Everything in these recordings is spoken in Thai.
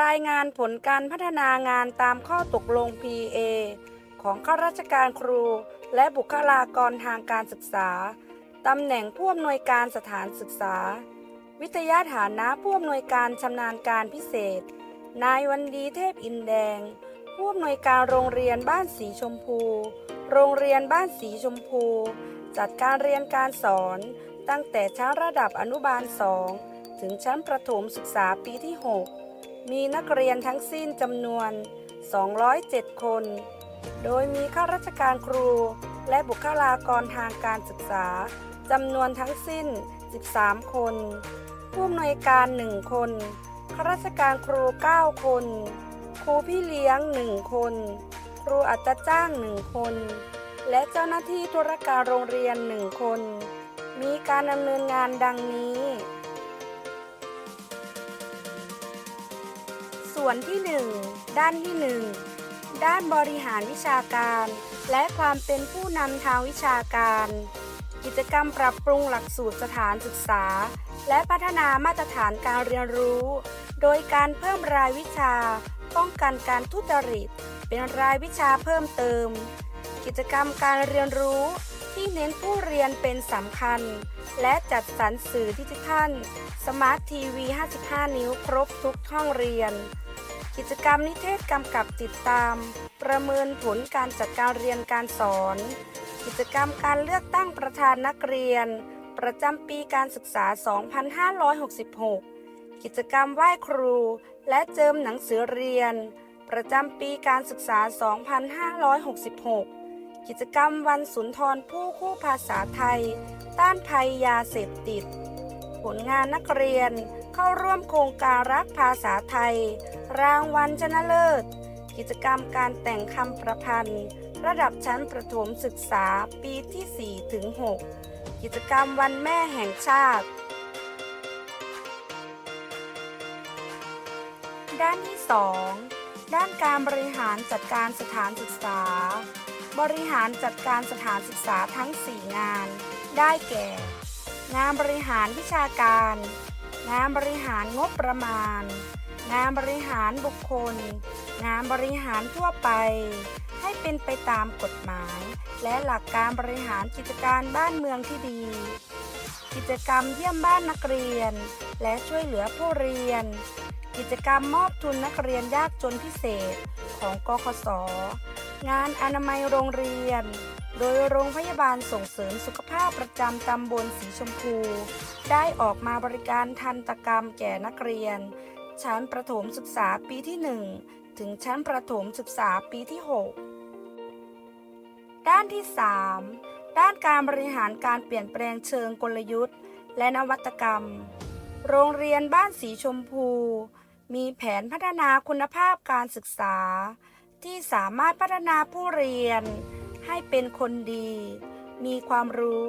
รายงานผลการพัฒนางานตามข้อตกลง PA ของข้าราชการครู และบุคลากรทางการศึกษา ตำแหน่งผู้อำนวยการสถานศึกษา วิทยาฐานะผู้อำนวยการชำนาญการพิเศษ นายวันดีเทพอินแดง ผู้อำนวยการโรงเรียนบ้านสีชมพู โรงเรียนบ้านสีชมพู จัดการเรียนการสอน ตั้งแต่ชั้นระดับอนุบาล 2 ถึงชั้นประถมศึกษาปีที่ 6 มีนักเรียนทั้งสิ้นจำนวน 207 คน โดยมีข้าราชการครู และบุคลากรทางการศึกษาจำนวนทั้งสิ้น 13 คน ผู้อำนวยการ 1 คน ข้าราชการครู 9 คน ครูพี่เลี้ยง 1 คน ครูอัตจ้าง 1 คน และเจ้าหน้าที่ธุรการโรงเรียน 1 คน มีการดำเนินงานดังนี้ ส่วนที่ 1 ด้านที่ 1 ด้านบริหารวิชาการ และความเป็นผู้นำทางวิชาการ กิจกรรมปรับปรุงหลักสูตรสถานศึกษา และพัฒนามาตรฐานการเรียนรู้ โดยการเพิ่มรายวิชา ป้องกันการทุจริต เป็นรายวิชาเพิ่มเติม กิจกรรมการเรียนรู้ที่เน้นผู้เรียนเป็นสำคัญ และจัดสรรสื่อดิจิทัล สมาร์ททีวี 55 นิ้วครบทุกห้องเรียน กิจกรรมนิเทศกำกับติดตาม ประเมินผลการจัดการเรียนการสอน กิจกรรมการเลือกตั้งประธานนักเรียน ประจำปีการศึกษา 2566 กิจกรรมไหว้ครู และเจิมหนังสือเรียน ประจำปีการศึกษา 2566 กิจกรรมวันสุนทรผู้คู่ภาษาไทย ต้านภัยยาเสพติด ผลงานนักเรียน เข้าร่วมโครงการรักภาษาไทย รางวัลชนะเลิศ กิจกรรมการแต่งคำประพันธ์ ระดับชั้นประถมศึกษาปีที่ 4 ถึง 6 กิจกรรมวันแม่แห่งชาติ ด้านที่ 2 ด้านการบริหารจัดการสถานศึกษา บริหารจัดการสถานศึกษาทั้ง 4 งาน ได้แก่ งานบริหารวิชาการ งานบริหารงบประมาณ งานบริหารบุคคล งานบริหารทั่วไป ให้เป็นไปตามกฎหมาย และหลักการบริหารกิจการบ้านเมืองที่ดี กิจกรรมเยี่ยมบ้านนักเรียน และช่วยเหลือผู้เรียน กิจกรรมมอบทุนนักเรียนยากจนพิเศษของกคส งานอนามัยโรงเรียน โดยโรงพยาบาลส่งเสริมสุขภาพประจำตำบลสีชมพู ได้ออกมาบริการทันตกรรมแก่นักเรียน ชั้นประถมศึกษาปีที่ 1 ถึงชั้นประถมศึกษาปีที่ 6 ด้านที่ 3 ด้านการบริหารการเปลี่ยนแปลงเชิงกลยุทธ์ และนวัตกรรม โรงเรียนบ้านสีชมพู มีแผนพัฒนาคุณภาพการศึกษา ที่สามารถพัฒนาผู้เรียน ให้เป็นคนดี มีความรู้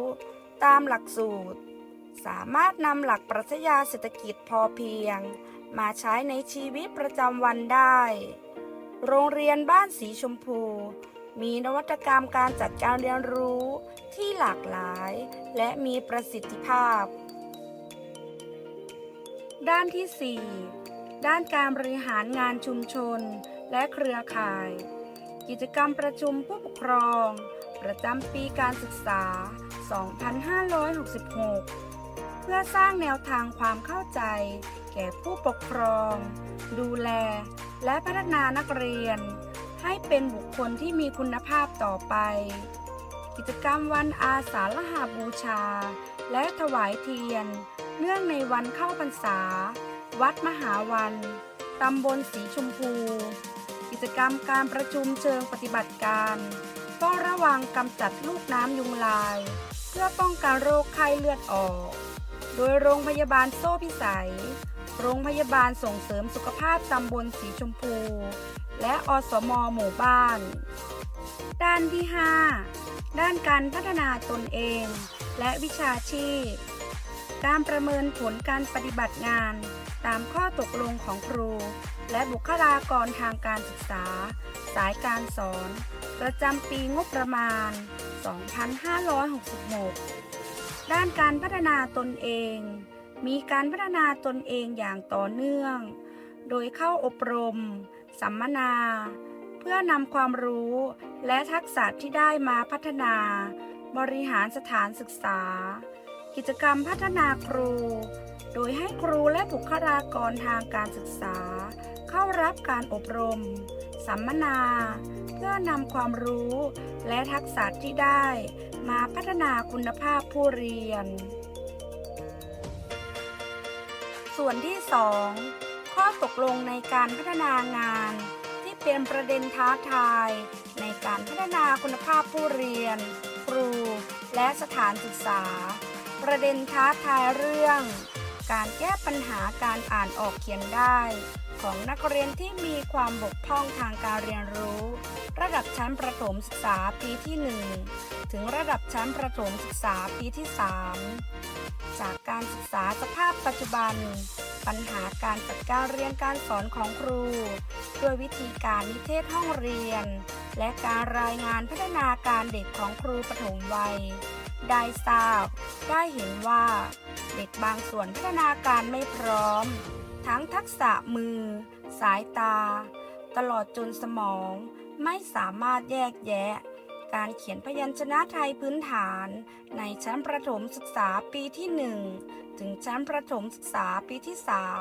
ตามหลักสูตร สามารถนำหลักปรัชญาเศรษฐกิจพอเพียง มาใช้ในชีวิตประจำวันได้ โรงเรียนบ้านสีชมพู มีนวัตกรรมการจัดการเรียนรู้ที่หลากหลาย และมีประสิทธิภาพ ด้านที่ 4 ด้านการบริหารงานชุมชน และเครือข่าย กิจกรรมประชุมผู้ปกครอง ประจำปีการศึกษา 2566 เพื่อสร้างแนวทางความเข้าใจ แก่ผู้ปกครอง ดูแล และพัฒนานักเรียน ให้เป็นบุคคลที่มีคุณภาพต่อไป กิจกรรมวันอาสาฬหาบูชา และถวายเทียน เนื่องในวันเข้าพรรษา วัดมหาวันตำบลสีชมพู กิจกรรมการประชุมเชิงปฏิบัติการเฝ้าระวังกำจัดลูกน้ำยุงลาย เพื่อป้องกันโรคไข้เลือดออก โดยโรงพยาบาลโซ่พิสัย โรงพยาบาลส่งเสริมสุขภาพตำบลสีชมพู และอสมหมู่บ้าน ด้านที่ 5 ด้านการพัฒนาตนเอง และวิชาชีพ การประเมินผลการปฏิบัติงาน ตามข้อตกลงของครู และบุคลากรทางการศึกษา สายการสอน ประจำปีงบประมาณ 2566 ด้านการพัฒนาตนเอง มีการพัฒนาตนเองอย่างต่อเนื่อง โดยเข้าอบรม สัมมนา เพื่อนำความรู้ และทักษะที่ได้มาพัฒนา บริหารสถานศึกษา กิจกรรมพัฒนาครู โดยให้ครูและบุคลากรทางการศึกษา เข้ารับการอบรม สัมมนา เพื่อนำความรู้และทักษะที่ได้ มาพัฒนาคุณภาพผู้เรียน ส่วนที่ 2 ข้อตกลงในการพัฒนางาน ที่เป็นประเด็นท้าทาย ในการพัฒนาคุณภาพผู้เรียน ครู และสถานศึกษา ประเด็นท้าทายเรื่อง การแก้ปัญหาการอ่านออกเขียนได้ ของนักเรียนที่มีความบกพร่องทางการเรียนรู้ ระดับชั้นประถมศึกษาปีที่ 1 ถึงระดับชั้นประถมศึกษาปีที่ 3 จากการศึกษาสภาพปัจจุบัน ปัญหาการจัดการเรียนการสอนของครู ด้วยวิธีการนิเทศห้องเรียน และการรายงานพัฒนาการเด็กของครูปฐมวัย ได้ทราบ ได้เห็นว่า เด็กบางส่วนพัฒนาการไม่พร้อม ทั้งทักษะมือ สายตา ตลอดจนสมอง ไม่สามารถแยกแยะ การเขียนพยัญชนะไทยพื้นฐาน ในชั้นประถมศึกษาปีที่ 1 ถึงชั้นประถมศึกษาปีที่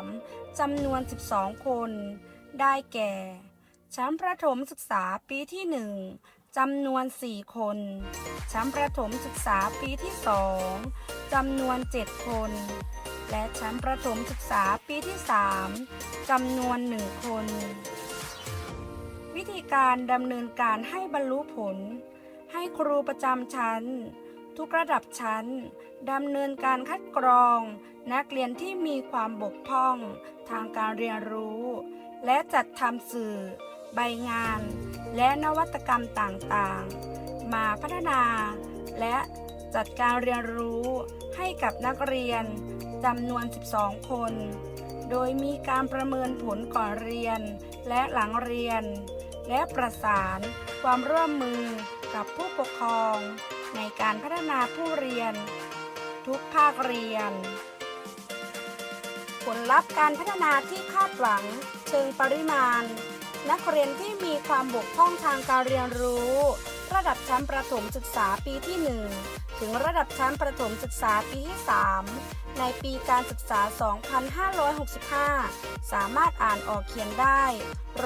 3จำนวน 12 คน ได้แก่ ชั้นประถมศึกษาปีที่ 1 จำนวน 4 คน ชั้นประถมศึกษาปีที่ 2จำนวน 7 คน และชั้นประถมศึกษาปีที่ 3จำนวน 1 คน วิธีการดำเนินการให้บรรลุผล ให้ครูประจำชั้น ทุกระดับชั้นดำเนินการคัดกรอง นักเรียนที่มีความบกพร่อง ทางการเรียนรู้ และจัดทำสื่อ ใบงาน และนวัตกรรมต่างๆ มาพัฒนา และจัดการเรียนรู้ให้กับนักเรียนจำนวน 12 คน โดยมีการประเมินผลก่อนเรียนและหลังเรียน และประสานความร่วมมือกับผู้ปกครอง ในการพัฒนาผู้เรียน ทุกภาคเรียน ผลลัพธ์การพัฒนาที่คาดหวังเชิงปริมาณ นักเรียนที่มีความบกพร่องทางการเรียนรู้ ระดับชั้นประถมศึกษาปีที่ 1 ถึงระดับชั้นประถมศึกษาปีที่ 3 ในปีการศึกษา 2565 สามารถอ่านออกเขียนได้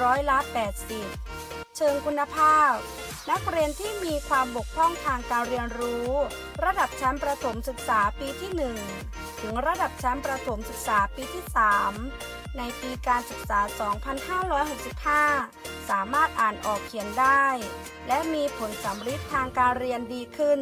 ร้อยละ80 เชิงคุณภาพ นักเรียนที่มีความบกพร่องทางการเรียนรู้ ระดับชั้นประถมศึกษาปีที่ 1 ถึงระดับชั้นประถมศึกษาปีที่ 3 ในปีการศึกษา 2565 สามารถอ่านออกเขียนได้ และมีผลสำฤทธิ์ทางการเรียนดีขึ้น